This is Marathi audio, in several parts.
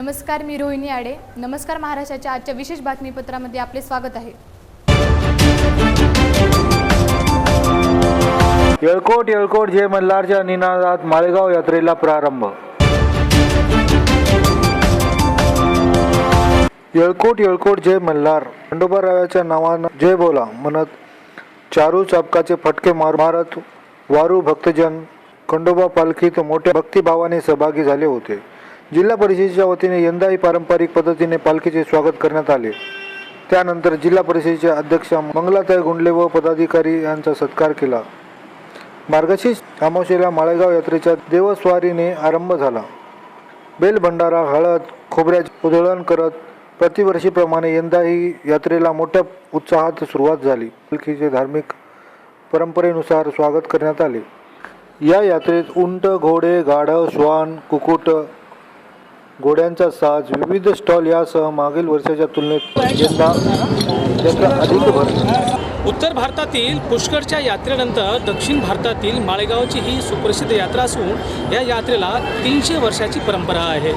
नमस्कार मी रोहिणी आडे. नमस्कार महाराष्ट्राच्या आजच्या विशेष बातमीपत्रामध्ये आपले स्वागत आहे. येळकोट येळकोट जय मल्हारच्या निनादात मालेगाव यात्रेला प्रारंभ. येळकोट येळकोट जय मल्हार खंडोबारायाच्या नावानं जय बोला म्हणत चारू चापकाचे फटके मार मारत वारू भक्तजन खंडोबा पालखीत मोठ्या भक्तिभावाने सहभागी झाले होते. जिल्हा परिषदेच्या वतीने यंदाही पारंपरिक पद्धतीने पालखीचे स्वागत करण्यात आले. त्यानंतर जिल्हा परिषदेच्या अध्यक्षा मंगलाताई गुंडले व पदाधिकारी यांचा सत्कार केला. मार्गशीर्ष अमावशेला माळेगाव यात्रेच्या देवस्वारीने आरंभ झाला. बेल भंडारा हळद खोबऱ्याचे उधळण करत प्रतिवर्षीप्रमाणे यंदाही यात्रेला मोठ्या उत्साहात सुरुवात झाली. पालखीचे धार्मिक परंपरेनुसार स्वागत करण्यात आले. या यात्रेत उंट घोडे गाढव श्वान कुकुट घोड्यांचा साज विविध स्टॉल यासह मागील वर्षाच्या तुलनेत यंदा यात्रा अधिक भर उत्तर भारतातील पुष्करच्या यात्रेनंतर दक्षिण भारतातील माळेगावची ही सुप्रसिद्ध यात्रा असून या यात्रेला तीनशे वर्षाची परंपरा आहे.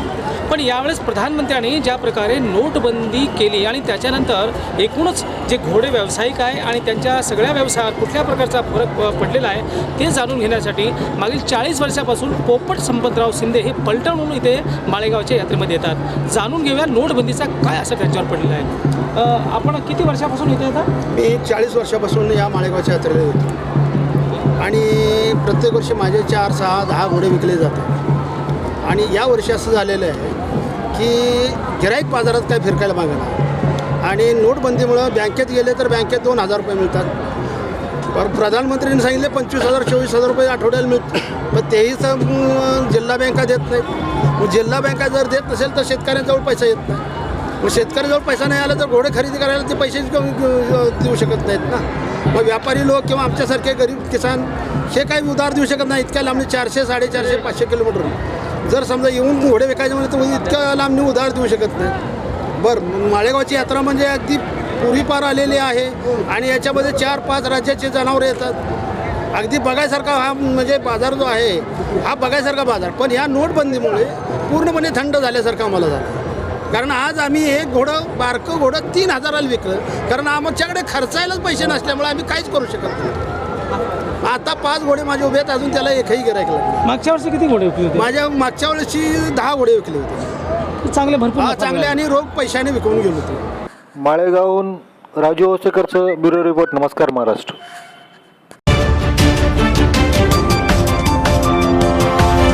पण यावेळेस प्रधानमंत्र्यांनी ज्या प्रकारे नोटबंदी केली आणि त्याच्यानंतर एकूणच जे घोडे व्यावसायिक आहे आणि त्यांच्या सगळ्या व्यवसायात कुठल्या प्रकारचा फरक पडलेला आहे ते जाणून घेण्यासाठी मागील चाळीस वर्षापासून पोपट संपतराव शिंदे हे पलटण म्हणून इथे माळेगावच्या यात्रेमध्ये येतात. जाणून घेऊया नोटबंदीचा काय असं त्यांच्यावर पडलेला आहे. आपण किती वर्षापासून इथे येतात मी चाळीस वर्षापासून या माळेगावच्या यात्रेला येतो. आणि प्रत्येक वर्षी माझे चार सहा दहा घोडे विकले जातात. आणि या वर्षी असं झालेलं आहे की गिराईक बाजारात काय फिरकायला मागणार आणि नोटबंदीमुळं बँकेत गेले तर बँकेत दोन हजार रुपये मिळतात. पर प्रधानमंत्र्यांनी सांगितले पंचवीस हजार चोवीस हजार रुपये आठवड्याला मिळतात पण तेही तर जिल्हा बँका देत नाहीत. मग जिल्हा बँका जर देत नसेल तर शेतकऱ्यांजवळ पैसा येत नाही. मग शेतकऱ्याजवळ पैसा नाही आला तर घोडे खरेदी करायला ते पैसे देऊ शकत नाहीत ना. मग व्यापारी लोक किंवा आमच्यासारखे गरीब किसान हे काही उधार देऊ शकत नाही. इतक्या लांबणी चारशे साडेचारशे पाचशे किलोमीटर. जर समजा येऊन घोडे विकायचे म्हणजे तर इतक्या लांबणी उधार देऊ शकत नाही बरं माळेगावची यात्रा म्हणजे अगदी पूर्वीपार आलेली आहे आणि याच्यामध्ये चार पाच राज्याचे जनावरं येतात. अगदी बघायसारखा हा म्हणजे बाजार जो आहे हा बघायसारखा बाजार. पण ह्या नोटबंदीमुळे पूर्णपणे थंड झाल्यासारखं आम्हाला झालं. कारण आज आम्ही एक घोडं बारकं घोडं तीन हजाराला विकलं. कारण आमच्याकडे खर्चायलाच पैसे नसल्यामुळे आम्ही काहीच करू शकत नाही. आता पाच घोडे माझे उभे आहेत अजून त्याला एकही गिरायक लागले मागच्या वर्षी किती घोडे उपयोग माझ्या मागच्या वेळेसची दहा घोडे विकले होते. चांगले भरपूर हा नफा चांगले मिळाला. आणि रोग पैशाने विकून गेले होते. माळेगावहून राजू ओसेकरचं ब्युरो रिपोर्ट. नमस्कार महाराष्ट्र.